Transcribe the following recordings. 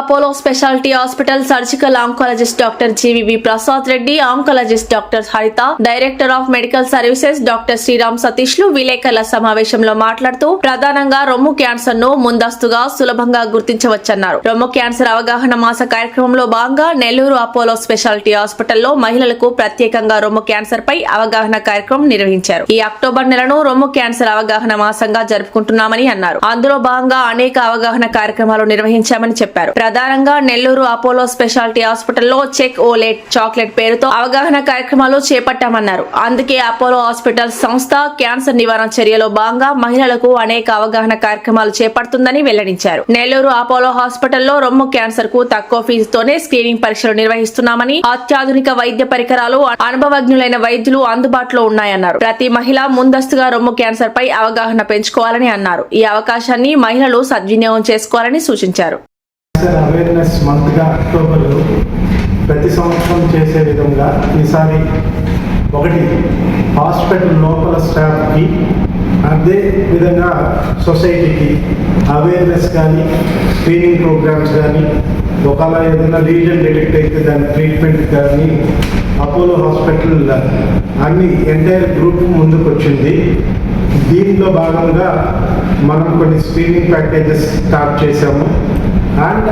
Apollo speciality hospital surgical oncologist doctor G V V Prasad Reddy oncologist doctor Haritha director of medical services doctor Sriram సతీష్లు విలేకరుల సమావేశంలో మాట్లాడుతూ ప్రధానంగా రొమ్ము క్యాన్సర్ను ముందస్తుగా సులభంగా గుర్తించవచ్చన్నారు. రొమ్ము క్యాన్సర్ అవగాహన మాస కార్యక్రమంలో భాగంగా నెల్లూరు అపోలో స్పెషాలిటీ హాస్పిటల్లో మహిళలకు ప్రత్యేకంగా రొమ్ము క్యాన్సర్ పై అవగాహన కార్యక్రమం నిర్వహించారు. ఈ అక్టోబర్ నెలను రొమ్ము క్యాన్సర్ అవగాహన మాసంగా జరుపుకుంటున్నామని అన్నారు. అందులో భాగంగా అనేక అవగాహన కార్యక్రమాలు నిర్వహించామని చెప్పారు. ప్రధానంగా నెల్లూరు అపోలో స్పెషాలిటీ హాస్పిటల్లో చెక్ ఓలెట్ చాక్లెట్ పేరుతో అవగాహన కార్యక్రమాలు చేపట్టామన్నారు. అందుకే అపోలో హాస్పిటల్ సంస్థ క్యాన్సర్ నివారణ చర్యలో భాగంగా మహిళలకు అనేక అవగాహన కార్యక్రమాలు చేపడుతుందని వెల్లడించారు. నెల్లూరు అపోలో హాస్పిటల్లో రొమ్ము క్యాన్సర్కు తక్కువ ఫీజుతోనే స్క్రీనింగ్ పరీక్షలు నిర్వహిస్తున్నామని అత్యాధునిక వైద్య పరికరాలు అనుభవజ్ఞులైన వైద్యులు అందుబాటులో ఉన్నాయన్నారు. ప్రతి మహిళ ముందస్తుగా రొమ్ము క్యాన్సర్ పై అవగాహన పెంచుకోవాలని అన్నారు. ఈ అవకాశాన్ని మహిళలు సద్వినియోగం చేసుకోవాలని సూచించారు. క్యాన్సర్ అవేర్నెస్ మంత్గా అక్టోబర్లో ప్రతి సంవత్సరం చేసే విధంగా ఈసారి ఒకటి హాస్పిటల్ లోపల స్టాఫ్కి అదే విధంగా సొసైటీకి అవేర్నెస్ కానీ స్క్రీనింగ్ ప్రోగ్రామ్స్ కానీ ఒకవేళ ఏదైనా లీజన్ డిటెక్ట్ అయితే దాని ట్రీట్మెంట్ కానీ అపోలో హాస్పిటల్ అన్ని ఎంటైర్ గ్రూప్ ముందుకు వచ్చింది దీంట్లో భాగంగా మనం కొన్ని స్క్రీనింగ్ ప్యాకేజెస్ స్టార్ట్ చేశాము. అండ్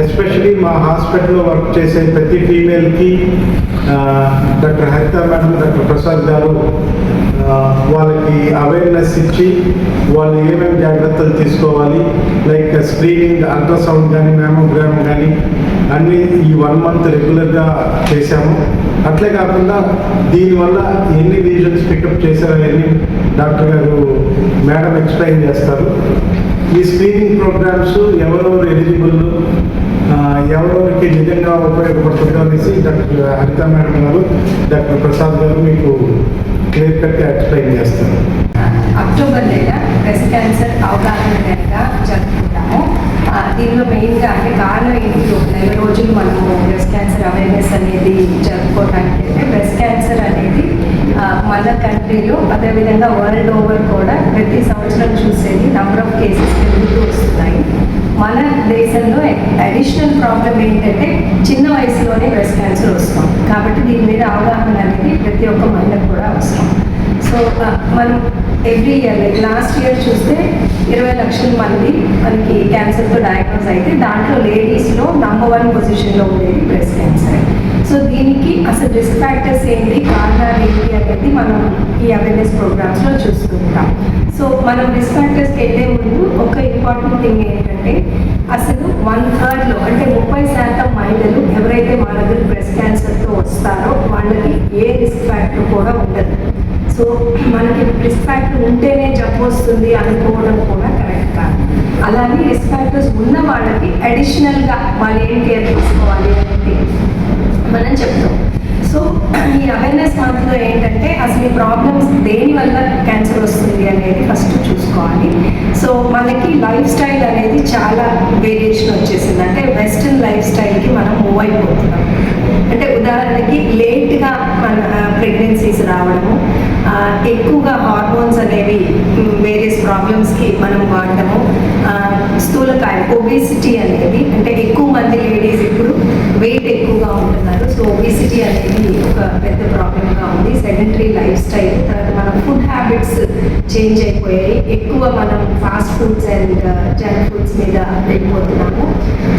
ఎస్పెషలీ మా హాస్పిటల్లో వర్క్ చేసే ప్రతి ఫీమేల్కి doctor Haritha madam doctor Prasad garu వాళ్ళకి అవేర్నెస్ ఇచ్చి వాళ్ళు ఏమేమి జాగ్రత్తలు తీసుకోవాలి లైక్ స్క్రీనింగ్ అల్ట్రాసౌండ్ కానీ మ్యామోగ్రామ్ కానీ అన్నీ ఈ వన్ మంత్ రెగ్యులర్గా చేశాము. అట్లే కాకుండా దీనివల్ల ఎన్ని రీజన్స్ పికప్ చేశారని డాక్టర్ గారు మేడం ఎక్స్ప్లెయిన్ చేస్తారు. ఈ స్క్రీనింగ్ ప్రోగ్రామ్స్ ఎవరెవరు ఎలిజిబుల్ ఎవరెవరికి నిజంగా ఉపయోగపడుతుందో అనేసి doctor Haritha madam garu doctor Prasad garu మీకు క్లియర్ కట్ ఎక్స్ప్లెయిన్ చేస్తారు. అక్టోబర్ నెల బ్రెస్ట్ క్యాన్సర్ అవగాహన నెలగా జరుపుకుంటాము. దీనిలో మెయిన్గా అంటే కారణం ఏంటి నెల రోజులు మనము బ్రెస్ట్ క్యాన్సర్ అవేర్నెస్ అనేది జరుపుకోవడానికి మన కంట్రీలో అదేవిధంగా వరల్డ్ ఓవర్ కూడా ప్రతి సంవత్సరం చూసేది నంబర్ ఆఫ్ కేసెస్ పెరుగుతూ వస్తున్నాయి. మన దేశంలో అడిషనల్ ప్రాబ్లం ఏంటంటే చిన్న వయసులోనే బ్రెస్ట్ క్యాన్సర్ వస్తాం కాబట్టి దీని మీద అవగాహన అనేది ప్రతి ఒక్క మహిళకు కూడా అవసరం. సో మనం every year like last year చూస్తే ఇరవై లక్షల మంది మనకి క్యాన్సర్తో డయాగ్నోస్ అయితే దాంట్లో లేడీస్లో నంబర్ వన్ పొజిషన్లో ఉండేది బ్రెస్ట్ క్యాన్సర్ సో దీనికి అసలు రిస్క్ ఫ్యాక్టర్స్ ఏంటి కారణాలు ఏంటి అనేది మనం ఈ అవేర్నెస్ ప్రోగ్రామ్స్లో చూస్తుంటాం సో మనం రిస్క్ ఫ్యాక్టర్స్కి వెళ్ళే ముందు ఒక ఇంపార్టెంట్ థింగ్ ఏంటంటే అసలు వన్ థర్డ్లో అంటే ముప్పై శాతం మహిళలు ఎవరైతే మన దగ్గర బ్రెస్ట్ క్యాన్సర్తో వస్తారో వాళ్ళకి ఏ రిస్క్ ఫ్యాక్టర్ కూడా ఉండదు. సో మనకి రిస్క్ ఫ్యాక్టర్ ఉంటేనే జబ్బు వస్తుంది అనుకోవడం కూడా కరెక్ట్ కాదు. అలానే రిస్క్ ఫ్యాక్టర్స్ ఉన్న వాళ్ళకి అడిషనల్గా వాళ్ళు ఏం కేర్ తీసుకోవాలి అంటే మనం చెప్తాం. అవేర్నెస్ ఏంటంటే అసలు ఈ ప్రాబ్లమ్స్ దేని వల్ల క్యాన్సర్ వస్తుంది అనేది ఫస్ట్ చూసుకోవాలి. సో మనకి లైఫ్ స్టైల్ అనేది చాలా వేరియేషన్ వచ్చేసింది. అంటే వెస్ట్రన్ లైఫ్ స్టైల్కి మనం మూవ్ అయిపోతున్నాం. అంటే ఉదాహరణకి లేట్గా మన ప్రెగ్నెన్సీస్ రావడము ఎక్కువగా హార్మోన్స్ అనేవి వేరియస్ ప్రాబ్లమ్స్కి మనం వాడటము స్థూలకాయం ఒబేసిటీ అనేది అంటే ఎక్కువ మంది లేడీస్ ఇప్పుడు వెయిట్ ఎక్కువగా ఉంటున్నారు. సో ఒబేసిటీ అనేది ఒక పెద్ద ప్రాబ్లంగా ఉంది. సెడెంటరీ లైఫ్ స్టైల్ తర్వాత మన ఫుడ్ హ్యాబిట్స్ చేంజ్ అయిపోయాయి. ఎక్కువ మనం fast foods and junk foods మీద వెళ్ళిపోతున్నాము.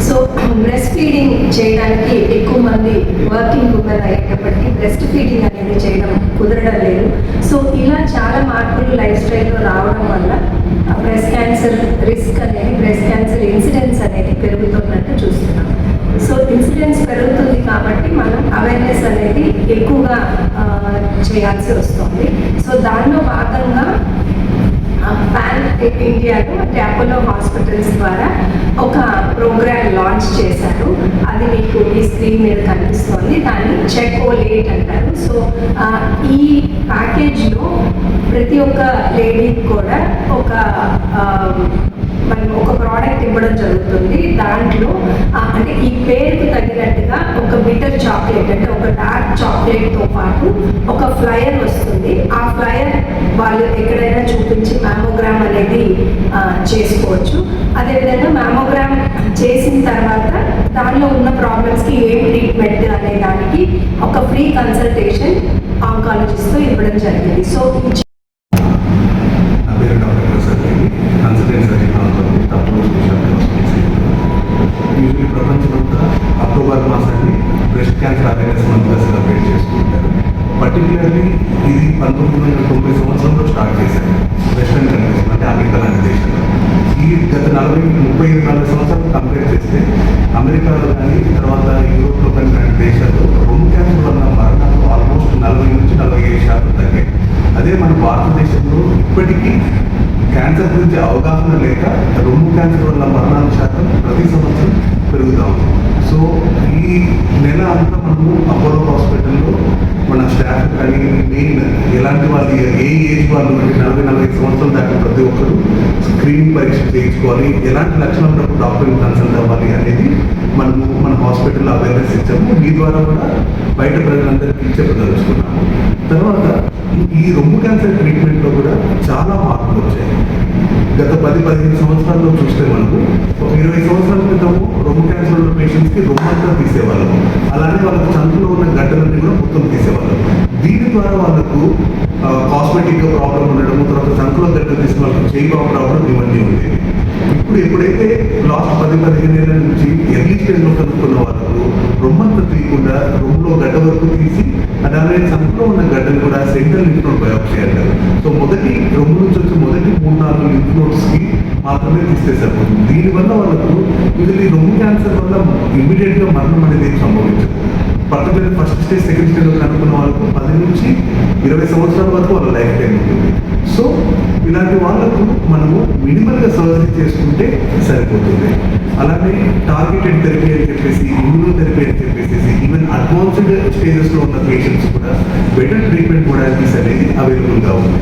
సో బ్రెస్ట్ ఫీడింగ్ చేయడానికి ఎక్కువ మంది వర్కింగ్ ఉమెన్ అయ్యేటప్పటికీ బ్రెస్ట్ ఫీడింగ్ అనేది చేయడం కుదరడం లేదు. సో ఇలా చాలా మార్పులు లైఫ్ స్టైల్లో రావడం వల్ల బ్రెస్ట్ క్యాన్సర్ రిస్క్ అనేది బ్రెస్ట్ క్యాన్సర్ ఇన్సిడెన్స్ అనేది పెరుగుతున్నట్టు చూస్తున్నాం. సో ఇన్సిడెన్స్ పెరుగుతుంది కాబట్టి మనం అవేర్నెస్ అనేది ఎక్కువగా చేయాల్సి వస్తుంది. సో దానిలో భాగంగా పాన్ ఇండియాలో అంటే అపోలో హాస్పిటల్స్ ద్వారా ఒక ప్రోగ్రామ్ లాంచ్ చేశారు. అది మీకు ఈ స్క్రీన్ మీద కనిపిస్తుంది. దాన్ని చెక్ ఓ లేట్ అంటారు. సో ఈ ప్యాకేజ్లో ప్రతి ఒక్క లేడీకి కూడా ఒక మనం ఒక ప్రోడక్ట్ ఇవ్వడం జరుగుతుంది. దాంట్లో అంటే ఈ పేరుకు తగినట్టుగా ఒక బిటర్ చాక్లెట్ అంటే ఒక డార్క్ చాక్లెట్తో పాటు ఒక ఫ్లయర్ వస్తుంది. ఆ ఫ్లయర్ వాళ్ళు ఎక్కడైనా చూపించి మ్యామోగ్రామ్ అనేది చేసుకోవచ్చు. అదేవిధంగా మ్యామోగ్రామ్ చేసిన తర్వాత దానిలో ఉన్న ప్రాబ్లమ్స్కి ఏం ట్రీట్మెంట్ అనే దానికి ఒక ఫ్రీ కన్సల్టేషన్ ఆంకాలజిస్ట్తో ఇవ్వడం జరిగింది. సో నా పేరు doctor Prasad Reddy consultant surgeon ఉంటుంది తప్పుడు స్పెషాలిటీ హాస్పిటల్ యూజువల్లీ ప్రపంచమంతా అక్టోబర్ మాసాన్ని బ్రెస్ట్ క్యాన్సర్ అవేర్నెస్ మంత్గా సెలబ్రేట్ చేసుకుంటారు పర్టికులర్లీ ఇది పంతొమ్మిది వందల తొంభై సంవత్సరంలో స్టార్ట్ చేశారు. వెస్ట్రన్ కంట్రీస్ అంటే అమెరికా లాంటి దేశంలో. ఈ గత నలభై ముప్పై నలభై సంవత్సరాలు కంపేర్ చేస్తే అమెరికాలో కానీ తర్వాత యూరోప్లో కానీ లాంటి దేశాల్లో రొమ్ము క్యాన్సర్ వల్ల మరణాలు ఆల్మోస్ట్ నలభై నుంచి నలభై ఐదు శాతం తగ్గాయి. అదే మన భారతదేశంలో ఇప్పటికీ క్యాన్సర్ గురించి అవగాహన లేక రొమ్ము క్యాన్సర్ వల్ల మరణాల శాతం ప్రతి సంవత్సరం పెరుగుతూ ఉంది. సో ఈ నెల అంతా మనము అపోలో హాస్పిటల్లో మన స్టాఫ్ కానీ మెయిన్ ఎలాంటి వాళ్ళు ఏ ఏజ్ వాళ్ళు అంటే నలభై నలభై సంవత్సరాలు దాకా ప్రతి ఒక్కరు స్క్రీనింగ్ పరీక్ష చేయించుకోవాలి. ఎలాంటి లక్షణాలు ఉన్నప్పుడు డాక్టర్ని కన్సల్ట్ అవ్వాలి అనేది మనము మన హాస్పిటల్లో అవేర్నెస్ ఇచ్చాము. మీ ద్వారా కూడా బయట ప్రజలందరికీ చెప్పదలుచుకున్నాము. తర్వాత ఈ రొమ్ము క్యాన్సర్ ట్రీట్మెంట్లో కూడా గత పది పదిహేను సంవత్సరాల్లో చూస్తే మనకు ఒక ఇరవై సంవత్సరాల క్రితం రొమ్ము క్యాన్సర్ ఉన్న పేషెంట్స్కి రొమ్మంతా తీసేవాళ్ళము. అలానే వాళ్ళకు చంతులో ఉన్న గడ్డలన్నీ కూడా మొత్తం తీసేవాళ్ళం దీని ద్వారా వాళ్ళకు కాస్మెటిక్ ప్రాబ్లం ఉండడం తర్వాత చంకులో గడ్డ తీసిన వాళ్ళకి చేయి ప్రాబ్లం రావడం ఇవన్నీ ఉండేవి ఇప్పుడు ఎప్పుడైతే లాస్ట్ పది పదిహేను ఏళ్ళ నుంచి ఎర్లీ స్టేజ్లో కనుక్కున్న వాళ్ళు రొమ్మంతా తీయకుండా రొమ్ములో గడ్డ వరకు తీసి అలానే సంతలో ఉన్న గడ్డలు కూడా సెంట్రల్ లింఫ్ నోడ్ బయోప్సీ అంటారు సో మొదటి రొమ్ము నుంచి వచ్చి మొదటి మూడు నాలుగు లింఫ్ నోడ్స్కి మాత్రమే తీస్తే సరిపోతుంది దీనివల్ల వాళ్ళకు ఇది రొమ్ము క్యాన్సర్ వల్ల ఇమీడియట్గా మరణం అనేది సంభవించదు. Particular first stage second stage కనుక్కున్న వాళ్ళకు పది నుంచి ఇరవై సంవత్సరాల వరకు వాళ్ళ లైఫ్ టైం ఉంటుంది. సో ఇలాంటి వాళ్ళకు మనము మినిమల్గా సర్జరీ చేసుకుంటే సరిపోతుంది. అలానే టార్గెటెడ్ థెరపీ అని చెప్పేసి ఇమ్యూనోథెరపీ అని చెప్పేసి ఈవెన్ అడ్వాన్స్డ్ స్టేజెస్లో ఉన్న పేషెంట్స్ కూడా బెటర్ ట్రీట్మెంట్ కూడా అనేది అవైలబుల్గా ఉంది